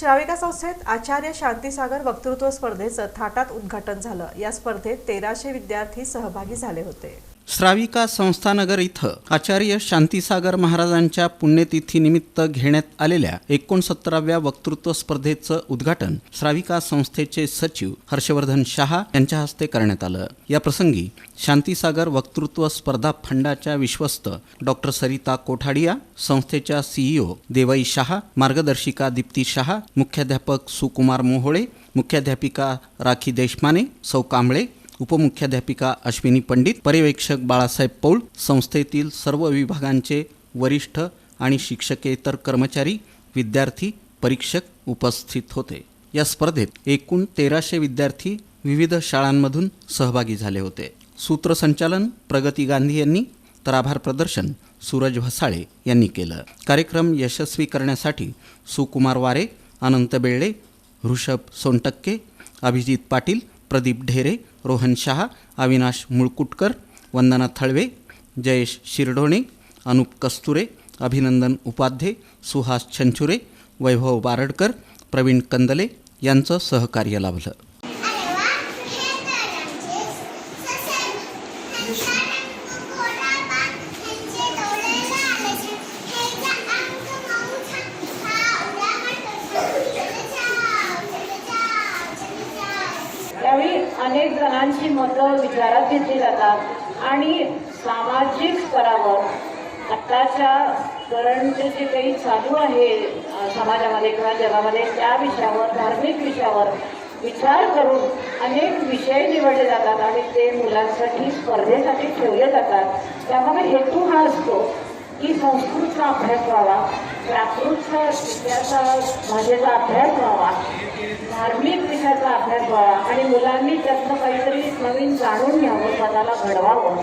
श्राविका संस्थेत आचार्य शांतीसागर वक्तृत्व स्पर्धेचं थाटात उद्घाटन झालं. या स्पर्धेत तेराशे विद्यार्थी सहभागी झाले होते. श्राविका संस्थानगर इथं आचार्य शांतीसागर महाराजांच्या पुण्यतिथीनिमित्त घेण्यात आलेल्या एकोणसत्तराव्या वक्तृत्व स्पर्धेचं उद्घाटन श्राविका संस्थेचे सचिव हर्षवर्धन शहा यांच्या हस्ते करण्यात आलं. या प्रसंगी शांतीसागर वक्तृत्व स्पर्धा फंडाच्या विश्वस्त डॉक्टर सरिता कोठाडिया संस्थेच्या सीईओ देवाई शहा मार्गदर्शिका दीप्ती शहा मुख्याध्यापक सुकुमार मोहोळे मुख्याध्यापिका राखी देशमाने सौ कांबळे उपमुख्याध्यापिका अश्विनी पंडित पर्यवेक्षक बाळासाहेब पौल संस्थेतील सर्व विभागांचे वरिष्ठ आणि शिक्षकेतर कर्मचारी विद्यार्थी परीक्षक उपस्थित होते. या स्पर्धेत एकूण तेराशे विद्यार्थी विविध शाळांमधून सहभागी झाले होते. सूत्रसंचालन प्रगती गांधी यांनी तर आभार प्रदर्शन सूरज भसाळे यांनी केलं. कार्यक्रम यशस्वी करण्यासाठी सुकुमार वारे अनंत बेळे ऋषभ सोनटक्के अभिजित पाटील प्रदीप ढेरे रोहन शहा अविनाश मुळकुटकर वंदना थळवे जयेश शिरढोणे अनुप कस्तुरे अभिनंदन उपाध्ये सुहास छंचुरे वैभव बारडकर प्रवीण कंदले यांचं सहकार्य लाभलं. जणांची मतं विचारात घेतली जातात. आणि सामाजिक स्तरावर आत्ताच्या करंट जे काही चालू आहे समाजामध्ये किंवा जगामध्ये त्या विषयावर धार्मिक विषयावर विचार करून अनेक विषय निवडले जातात आणि ते मुलांसाठी स्पर्धेसाठी ठेवले जातात. त्यामुळे हेतू हा असतो संस्कृतचा अभ्यास व्हावा प्राकृतचा विषयाचा भाषेचा अभ्यास व्हावा धार्मिक विषयाचा अभ्यास व्हावा आणि मुलांनी त्यातनं काहीतरी नवीन जाणून घ्यावं स्वतःला घडवावं